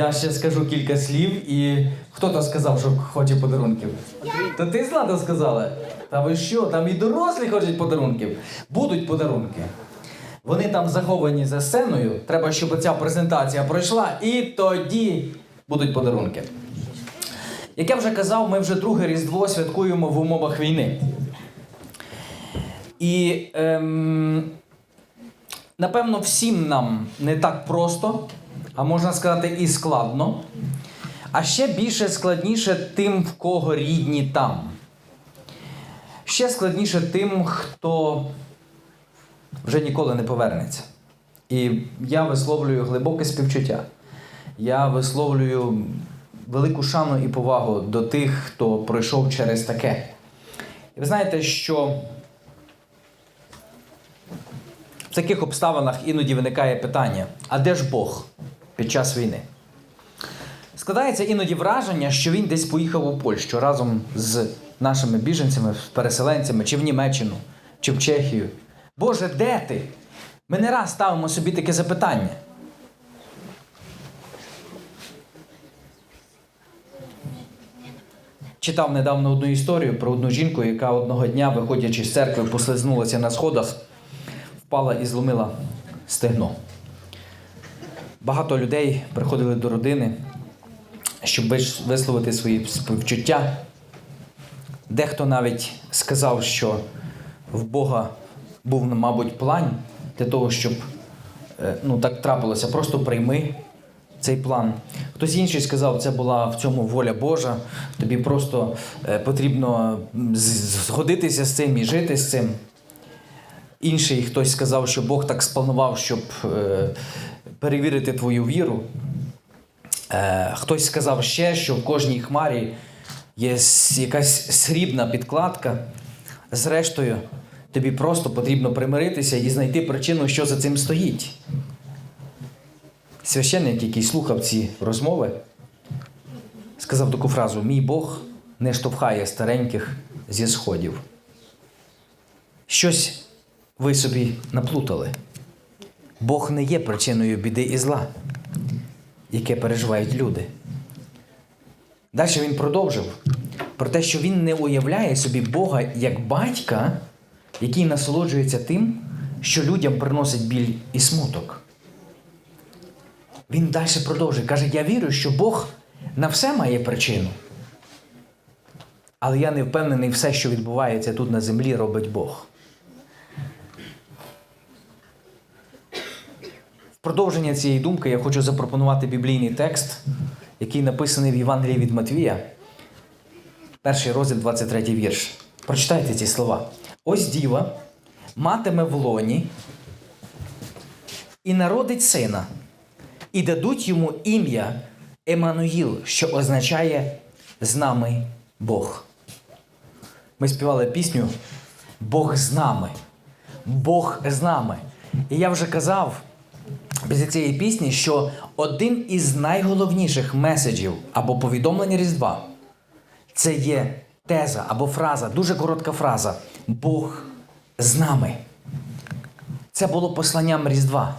Я ще скажу кілька слів, і хто то сказав, що хоче подарунків? То ти Злата сказала? Та ви що? Там і дорослі хочуть подарунків. Будуть подарунки. Вони там заховані за сценою. Треба, щоб ця презентація пройшла, і тоді будуть подарунки. Як я вже казав, ми вже друге Різдво святкуємо в умовах війни. І ем, напевно, всім нам не так просто, а можна сказати, і складно. А ще більше складніше тим, в кого рідні там. Ще складніше тим, хто вже ніколи не повернеться. І я висловлюю глибоке співчуття. Я висловлюю велику шану і повагу до тих, хто пройшов через таке. І ви знаєте, що в таких обставинах іноді виникає питання: а де ж Бог під час війни? Складається іноді враження, що він десь поїхав у Польщу разом з нашими біженцями, переселенцями, чи в Німеччину, чи в Чехію. Боже, де ти? Ми не раз ставимо собі таке запитання. Читав недавно одну історію про одну жінку, яка одного дня, виходячи з церкви, послизнулася на сходах, впала і зломила стегно. Багато людей приходили до родини, щоб висловити свої співчуття. Дехто навіть сказав, що в Бога був, мабуть, план для того, щоб е, ну, так трапилося. Просто прийми цей план. Хтось інший сказав, це була в цьому воля Божа. Тобі просто е, потрібно згодитися з цим і жити з цим. Інший хтось сказав, що Бог так спланував, щоб е, перевірити твою віру. Е, хтось сказав ще, що в кожній хмарі є якась срібна підкладка. Зрештою, тобі просто потрібно примиритися і знайти причину, що за цим стоїть. Священник, який слухав ці розмови, сказав таку фразу: Мій Бог не штовхає стареньких зі сходів. Щось ви собі наплутали. Бог не є причиною біди і зла, яке переживають люди. Далі він продовжив про те, що він не уявляє собі Бога як батька, який насолоджується тим, що людям приносить біль і смуток. Він далі продовжує. Каже: Я вірю, що Бог на все має причину. Але я не впевнений, все, що відбувається тут на землі, робить Бог. В продовження цієї думки я хочу запропонувати біблійний текст, який написаний в Євангелії від Матвія, перший розділ, 23 вірш. Прочитайте ці слова. Ось діва матиме в лоні і народить сина, і дадуть йому ім'я Еммануїл, що означає з нами Бог. Ми співали пісню Бог з нами. Бог з нами. І я вже казав після цієї пісні, що один із найголовніших меседжів або повідомлення Різдва це є теза або фраза, дуже коротка фраза Бог з нами. Це було посланням Різдва.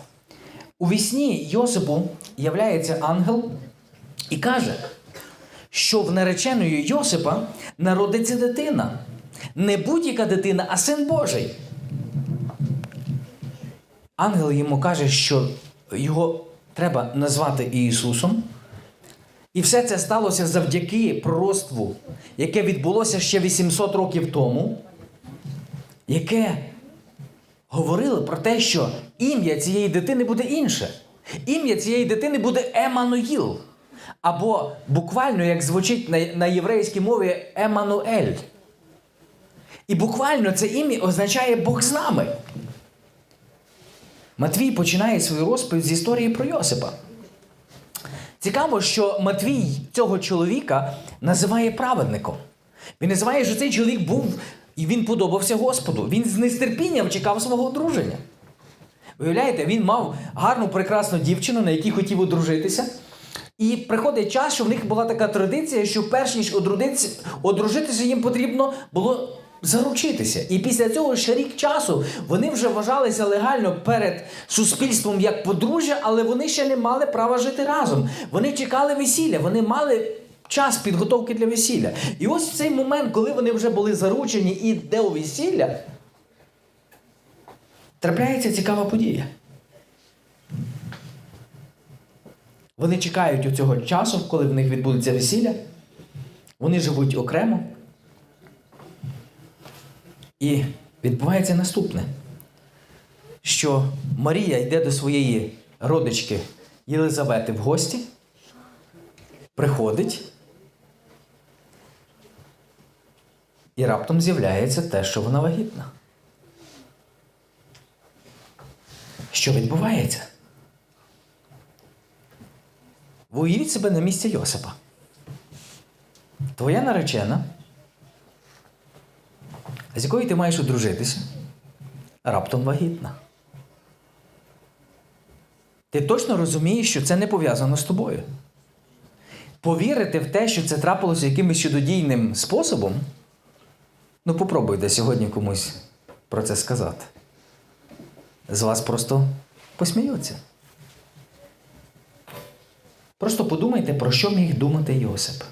У вісні Йосипу являється ангел і каже, що в нареченої Йосипа народиться дитина. Не будь-яка дитина, а син Божий. Ангел йому каже, що його треба назвати Ісусом. І все це сталося завдяки пророцтву, яке відбулося ще 800 років тому, яке говорило про те, що ім'я цієї дитини буде інше. Ім'я цієї дитини буде Еммануїл. Або буквально, як звучить на, на єврейській мові, Еммануель. І буквально це ім'я означає Бог з нами. Матвій починає свою розповідь з історії про Йосипа. Цікаво, що Матвій цього чоловіка називає праведником. Він називає, що цей чоловік був і він подобався Господу. Він з нестерпінням чекав свого одруження. Виявляєте, він мав гарну, прекрасну дівчину, на якій хотів одружитися. І приходить час, що в них була така традиція, що перш ніж одружитися, їм потрібно було заручитися. І після цього ще рік часу вони вже вважалися легально перед суспільством як подружжя, але вони ще не мали права жити разом. Вони чекали весілля, вони мали час підготовки для весілля. І ось в цей момент, коли вони вже були заручені і йде у весілля, трапляється цікава подія. Вони чекають у цього часу, коли в них відбудеться весілля. Вони живуть окремо. І відбувається наступне, що Марія йде до своєї родички Єлизавети в гості, приходить, і раптом з'являється те, що вона вагітна. Що відбувається? Уявіть себе на місці Йосипа. Твоя наречена, з якою ти маєш одружитися, раптом вагітна. Ти точно розумієш, що це не пов'язано з тобою. Повірити в те, що це трапилося якимось чудодійним способом, ну попробуйте сьогодні комусь про це сказати. З вас просто посміються. Просто подумайте, про що міг думати Йосип.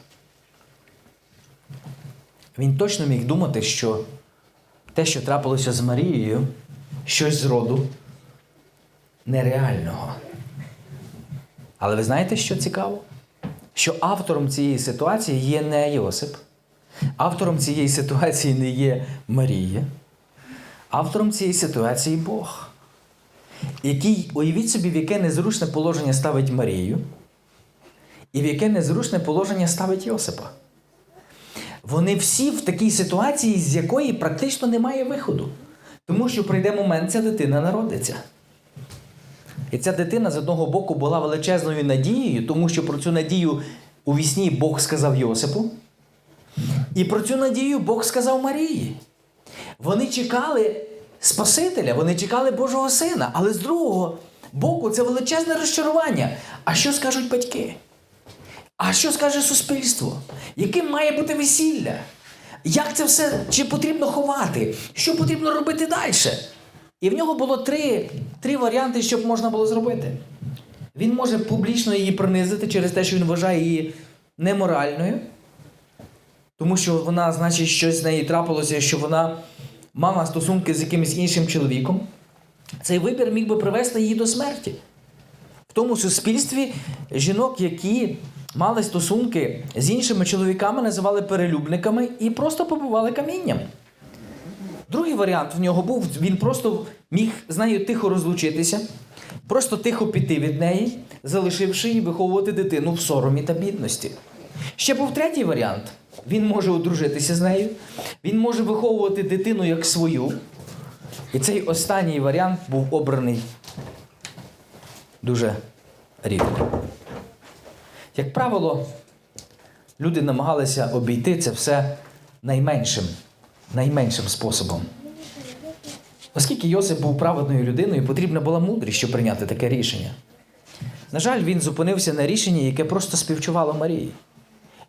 Він точно міг думати, що те, що трапилося з Марією, щось з роду нереального. Але ви знаєте, що цікаво? Що автором цієї ситуації є не Йосип, автором цієї ситуації не є Марія, автором цієї ситуації Бог, який, уявіть собі, в яке незручне положення ставить Марію, і в яке незручне положення ставить Йосипа. Вони всі в такій ситуації, з якої практично немає виходу. Тому що прийде момент, ця дитина народиться. І ця дитина з одного боку була величезною надією, тому що про цю надію у вісні Бог сказав Йосипу. І про цю надію Бог сказав Марії. Вони чекали Спасителя, вони чекали Божого Сина, але з другого боку це величезне розчарування. А що скажуть батьки? А що скаже суспільство? Яким має бути весілля? Як це все чи потрібно ховати? Що потрібно робити далі? І в нього було три, три варіанти, що б можна було зробити. Він може публічно її принизити через те, що він вважає її неморальною, тому що вона, значить, щось з неї трапилося, що вона мала стосунки з якимось іншим чоловіком. Цей вибір міг би привести її до смерті. В тому суспільстві жінок, які мали стосунки з іншими чоловіками, називали перелюбниками і просто побивали камінням. Другий варіант в нього був: він просто міг з нею тихо розлучитися, просто тихо піти від неї, залишивши її виховувати дитину в соромі та бідності. Ще був третій варіант: він може одружитися з нею, він може виховувати дитину як свою. І цей останній варіант був обраний дуже рідко. Як правило, люди намагалися обійти це все найменшим, найменшим способом. Оскільки Йосип був праведною людиною, потрібна була мудрість, щоб прийняти таке рішення. На жаль, він зупинився на рішенні, яке просто співчувало Марії.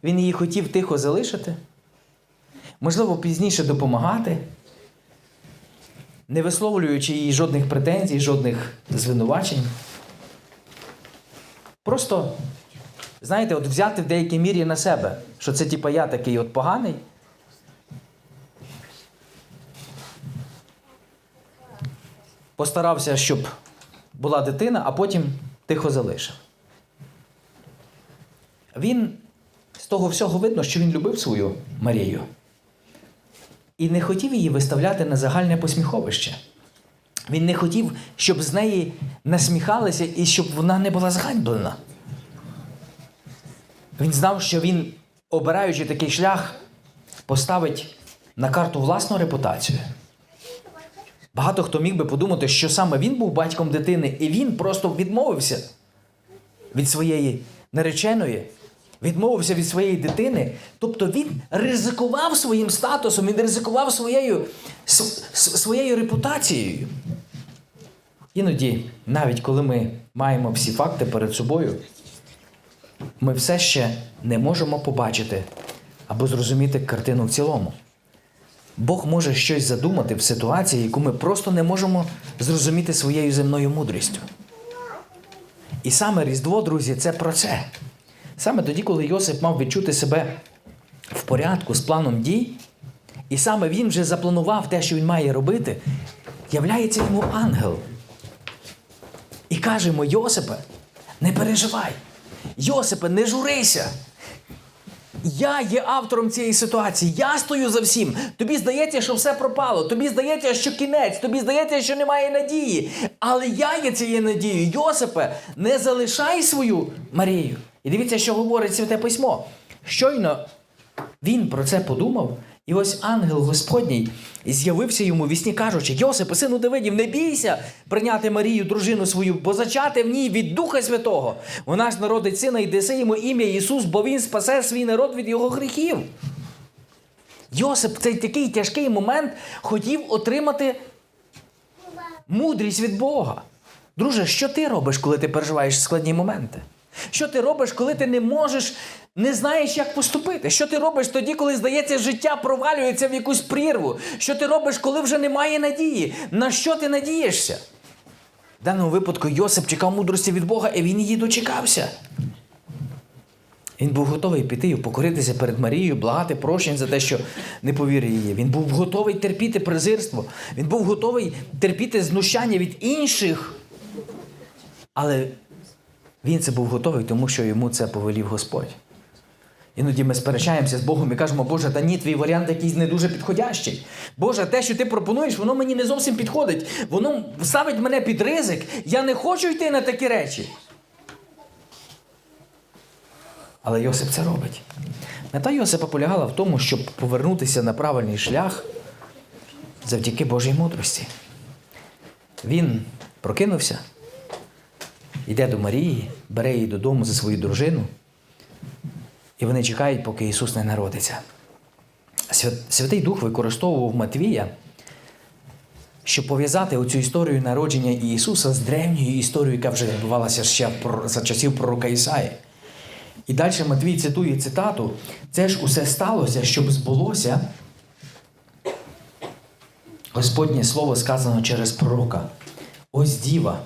Він її хотів тихо залишити, можливо, пізніше допомагати, не висловлюючи їй жодних претензій, жодних звинувачень. Просто, знаєте, от взяти в деякій мірі на себе, що це типа я такий от поганий. Постарався, щоб була дитина, а потім тихо залишив. Він з того всього видно, що він любив свою Марію. І не хотів її виставляти на загальне посміховище. Він не хотів, щоб з неї насміхалися і щоб вона не була зганьблена. Він знав, що він, обираючи такий шлях, поставить на карту власну репутацію. Багато хто міг би подумати, що саме він був батьком дитини, і він просто відмовився від своєї нареченої, відмовився від своєї дитини. Тобто він ризикував своїм статусом, він ризикував своєю, своєю репутацією. Іноді, навіть коли ми маємо всі факти перед собою, ми все ще не можемо побачити або зрозуміти картину в цілому. Бог може щось задумати в ситуації, яку ми просто не можемо зрозуміти своєю земною мудрістю. І саме Різдво, друзі, це про це. Саме тоді, коли Йосип мав відчути себе в порядку з планом дій, і саме він вже запланував те, що він має робити, являється йому ангел. І каже йому, Йосипе, не переживай. Йосипе, не журися. Я є автором цієї ситуації. Я стою за всім. Тобі здається, що все пропало. Тобі здається, що кінець, тобі здається, що немає надії. Але я є цією надією. Йосипе, не залишай свою Марію. І дивіться, що говорить Святе Письмо. Щойно він про це подумав, і ось ангел Господній з'явився йому в вісні, кажучи: Йосипе, сину Давидів, не бійся прийняти Марію, дружину свою, бо зачати в ній від Духа Святого. Вона ж народить сина і даси йому ім'я Ісус, бо Він спасе свій народ від його гріхів. Йосип цей такий тяжкий момент хотів отримати мудрість від Бога. Друже, що ти робиш, коли ти переживаєш складні моменти? Що ти робиш, коли ти не можеш, не знаєш, як поступити? Що ти робиш тоді, коли здається, життя провалюється в якусь прірву? Що ти робиш, коли вже немає надії? На що ти надієшся? В даному випадку Йосип чекав мудрості від Бога, і він її дочекався. Він був готовий піти і покоритися перед Марією, благати прощень за те, що не повірив її. Він був готовий терпіти презирство. Він був готовий терпіти знущання від інших. Але він це був готовий, тому що йому це повелів Господь. Іноді ми сперечаємося з Богом і кажемо, Боже, та ні, твій варіант якийсь не дуже підходящий. Боже, те, що ти пропонуєш, воно мені не зовсім підходить. Воно ставить мене під ризик. Я не хочу йти на такі речі. Але Йосип це робить. Мета Йосипа полягала в тому, щоб повернутися на правильний шлях завдяки Божій мудрості. Він прокинувся, йде до Марії, бере її додому за свою дружину, і вони чекають, поки Ісус не народиться. Святий Дух використовував Матвія, щоб пов'язати оцю історію народження Ісуса з древньою історією, яка вже відбувалася ще за часів пророка Ісаї. І далі Матвій цитує цитату: це ж усе сталося, щоб збулося Господнє слово сказано через пророка. Ось діва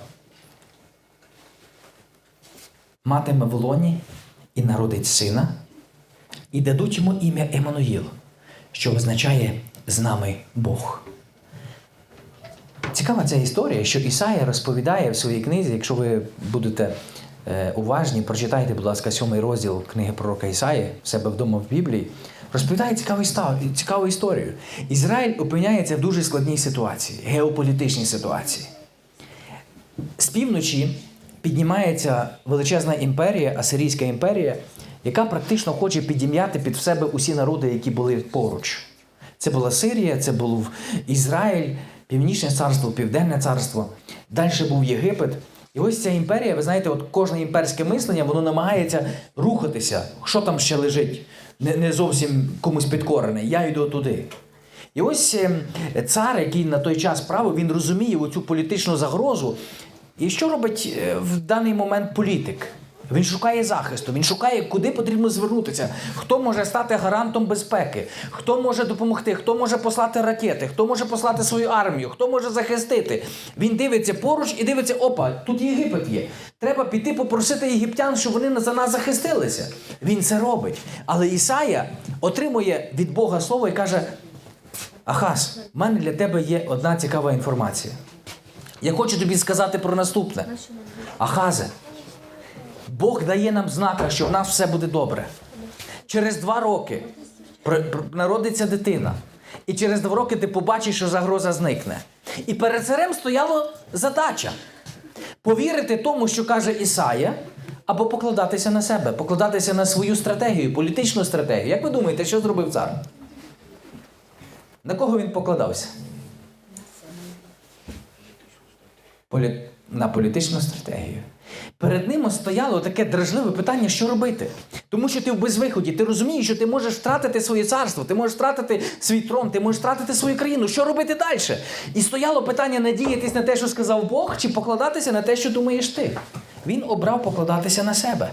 матиме в лоні і народить сина, і дадуть йому ім'я Еммануїл, що означає з нами Бог. Цікава ця історія, що Ісая розповідає в своїй книзі, якщо ви будете е, уважні, прочитайте, будь ласка, сьомий розділ книги пророка Ісаї в себе вдома в Біблії, розповідає цікаву, цікаву історію. Ізраїль опиняється в дуже складній ситуації, геополітичній ситуації. З півночі піднімається величезна імперія, Асирійська імперія, яка практично хоче підім'яти під себе усі народи, які були поруч. Це була Сирія, це був Ізраїль, Північне царство, Південне царство. Далі був Єгипет. І ось ця імперія, ви знаєте, от кожне імперське мислення, воно намагається рухатися. Що там ще лежить? Не, не зовсім комусь підкорене. Я йду туди. І ось е, цар, який на той час правив, він розуміє оцю політичну загрозу. І що робить е, в даний момент політик? Він шукає захисту, він шукає, куди потрібно звернутися, хто може стати гарантом безпеки, хто може допомогти, хто може послати ракети, хто може послати свою армію, хто може захистити. Він дивиться поруч і дивиться, опа, тут Єгипет є. Треба піти попросити єгиптян, щоб вони за нас захистилися. Він це робить. Але Ісая отримує від Бога слово і каже: Ахас, в мене для тебе є одна цікава інформація. Я хочу тобі сказати про наступне. Ахазе, Бог дає нам знака, що в нас все буде добре. Через два роки народиться дитина. І через два роки ти побачиш, що загроза зникне. І перед царем стояла задача повірити тому, що каже Ісая, або покладатися на себе, покладатися на свою стратегію, політичну стратегію. Як ви думаєте, що зробив цар? На кого він покладався? На політичну стратегію. Перед ним стояло таке дражливе питання, що робити. Тому що ти в безвиході, ти розумієш, що ти можеш втратити своє царство, ти можеш втратити свій трон, ти можеш втратити свою країну. Що робити далі? І стояло питання надіятись на те, що сказав Бог, чи покладатися на те, що думаєш ти. Він обрав покладатися на себе.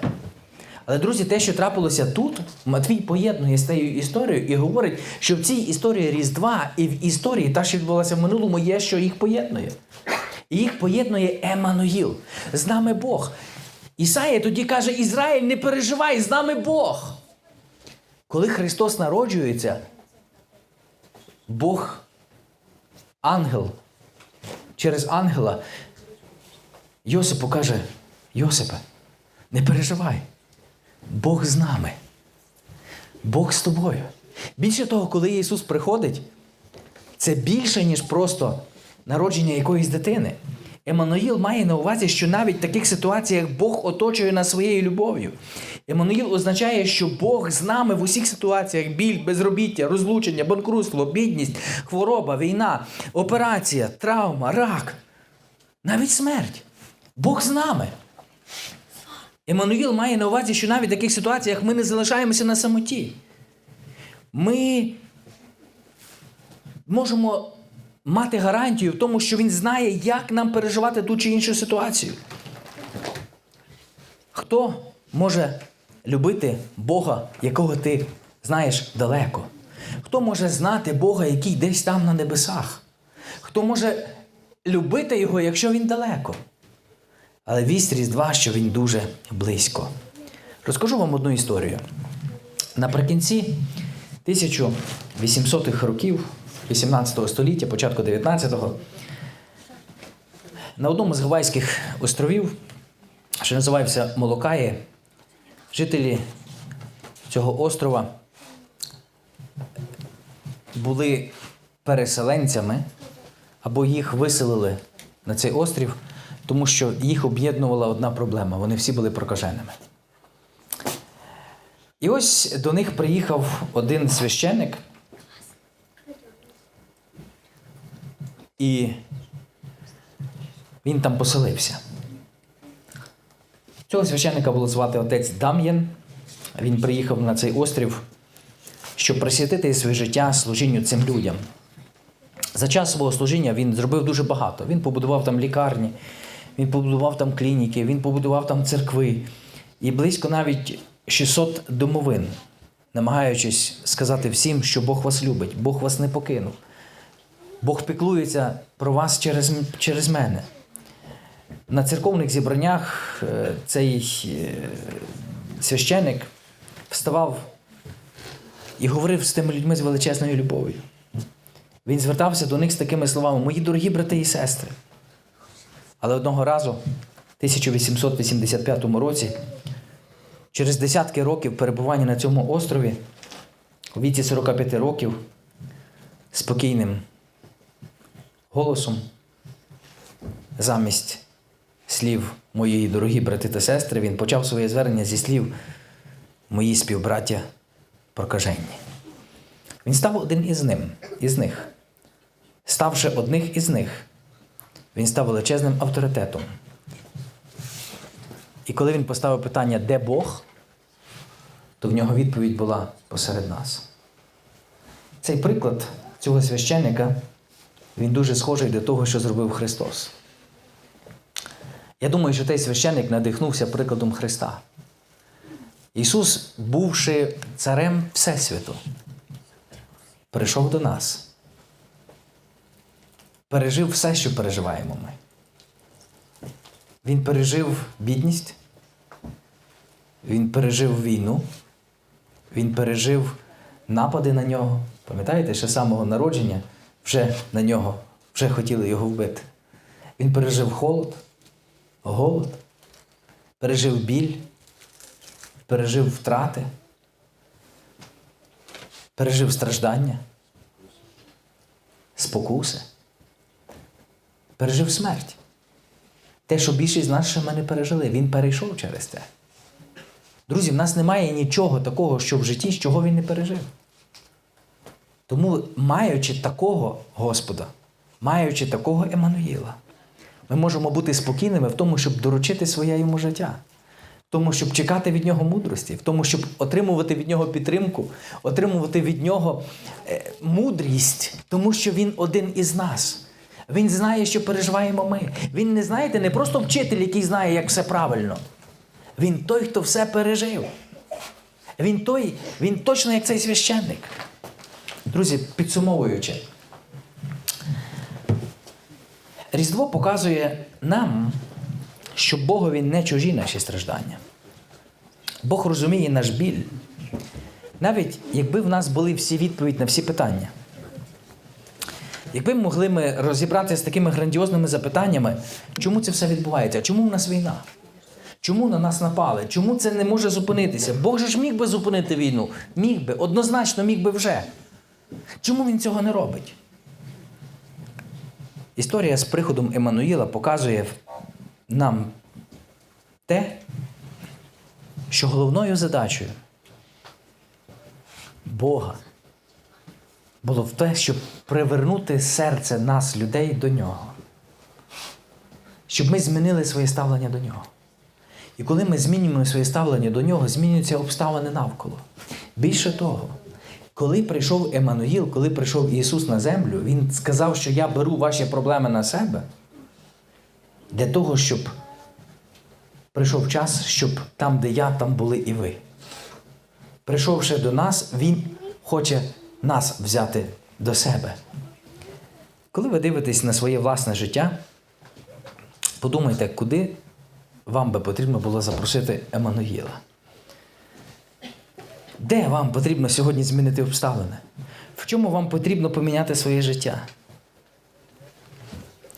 Але, друзі, те, що трапилося тут, Матвій поєднує з цією історією і говорить, що в цій історії Різдва і в історії, та, що відбулася в минулому, є, що їх поєднує. І їх поєднує Еммануїл. З нами Бог. Ісаїя тоді каже: Ізраїль, не переживай, з нами Бог. Коли Христос народжується, Бог, ангел, через ангела Йосипу каже: Йосипе, не переживай, Бог з нами. Бог з тобою. Більше того, коли Ісус приходить, це більше, ніж просто народження якоїсь дитини. Еммануїл має на увазі, що навіть в таких ситуаціях Бог оточує нас своєю любов'ю. Еммануїл означає, що Бог з нами в усіх ситуаціях біль, безробіття, розлучення, банкрутство, бідність, хвороба, війна, операція, травма, рак, навіть смерть. Бог з нами. Еммануїл має на увазі, що навіть в таких ситуаціях ми не залишаємося на самоті. Ми можемо мати гарантію в тому, що він знає, як нам переживати ту чи іншу ситуацію. Хто може любити Бога, якого ти знаєш далеко? Хто може знати Бога, який десь там на небесах? Хто може любити Його, якщо він далеко? Але вість Різдва, що він дуже близько. Розкажу вам одну історію. Наприкінці 1800-х років 18 століття, початку 19-го, на одному з Гавайських островів, що називався Молокаї, жителі цього острова були переселенцями або їх виселили на цей острів, тому що їх об'єднувала одна проблема. Вони всі були прокаженими. І ось до них приїхав один священик, і він там поселився. Цього священника було звати отець Дам'ян. Він приїхав на цей острів, щоб присвятити своє життя служінню цим людям. За час свого служіння він зробив дуже багато. Він побудував там лікарні, він побудував там клініки, він побудував там церкви. І близько навіть 600 домовин, намагаючись сказати всім, що Бог вас любить, Бог вас не покинув. Бог піклується про вас через, через мене. На церковних зібраннях е, цей е, священик вставав і говорив з тими людьми з величезною любов'ю. Він звертався до них з такими словами: Мої дорогі брати і сестри. Але одного разу, в 1885 році, через десятки років перебування на цьому острові, у віці 45 років, спокійним голосом, замість слів моєї дорогі брати та сестри, він почав своє звернення зі слів мої співбраття прокаженні. Він став один із ним, із них. Ставши одних із них, він став величезним авторитетом. І коли він поставив питання, де Бог, то в нього відповідь була посеред нас. Цей приклад цього священника, він дуже схожий до того, що зробив Христос. Я думаю, що цей священник надихнувся прикладом Христа. Ісус, бувши царем Всесвіту, прийшов до нас, пережив все, що переживаємо ми. Він пережив бідність, він пережив війну, він пережив напади на нього. Пам'ятаєте, ще з самого народження вже на нього вже хотіли його вбити. Він пережив холод, голод, пережив біль, пережив втрати, пережив страждання, спокуси, пережив смерть. Те, що більшість з нас ми не пережили, він перейшов через це. Друзі, в нас немає нічого такого, що в житті, чого він не пережив. Тому, маючи такого Господа, маючи такого Еммануїла, ми можемо бути спокійними в тому, щоб доручити своє йому життя, в тому, щоб чекати від нього мудрості, в тому, щоб отримувати від нього підтримку, отримувати від нього е, мудрість, тому що він один із нас. Він знає, що переживаємо ми. Він не знаєте, не просто вчитель, який знає, як все правильно. Він той, хто все пережив. Він той, він точно як цей священник. Друзі, підсумовуючи, Різдво показує нам, що Богові не чужі наші страждання. Бог розуміє наш біль. Навіть якби в нас були всі відповіді на всі питання. Якби могли ми розібратися з такими грандіозними запитаннями, чому це все відбувається? Чому в нас війна? Чому на нас напали? Чому це не може зупинитися? Бог же ж міг би зупинити війну? Міг би, однозначно міг би вже. Чому він цього не робить? Історія з приходом Еммануїла показує нам те, що головною задачею Бога було в те, щоб привернути серце нас, людей, до нього. Щоб ми змінили своє ставлення до нього. І коли ми змінюємо своє ставлення до нього, змінюються обставини навколо. Більше того, коли прийшов Еммануїл, коли прийшов Ісус на землю, Він сказав, що я беру ваші проблеми на себе для того, щоб прийшов час, щоб там, де я, там були і ви. Прийшовши до нас, Він хоче нас взяти до себе. Коли ви дивитесь на своє власне життя, подумайте, куди вам би потрібно було запросити Еммануїла. Де вам потрібно сьогодні змінити обставини? В чому вам потрібно поміняти своє життя?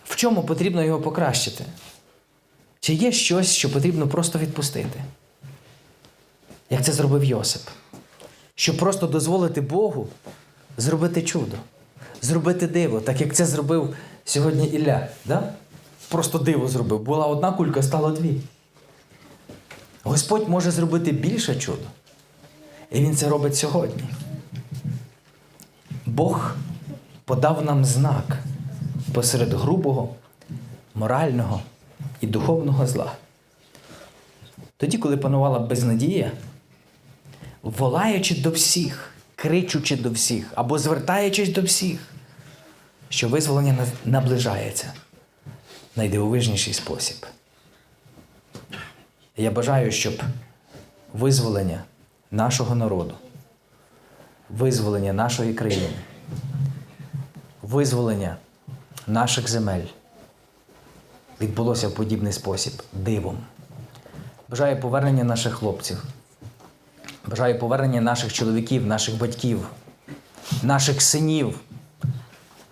В чому потрібно його покращити? Чи є щось, що потрібно просто відпустити? Як це зробив Йосип? Щоб просто дозволити Богу зробити чудо, зробити диво, так як це зробив сьогодні Ілля. Да? Просто диво зробив. Була одна кулька, стало дві. Господь може зробити більше чудо. І Він це робить сьогодні. Бог подав нам знак посеред грубого, морального і духовного зла. Тоді, коли панувала безнадія, волаючи до всіх, кричучи до всіх або звертаючись до всіх, що визволення наближається в найдивовижніший спосіб. Я бажаю, щоб визволення нашого народу, визволення нашої країни, визволення наших земель відбулося в подібний спосіб дивом. Бажаю повернення наших хлопців. Бажаю повернення наших чоловіків, наших батьків, наших синів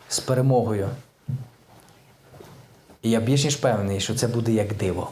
з перемогою. І я більш ніж певний, що це буде як диво.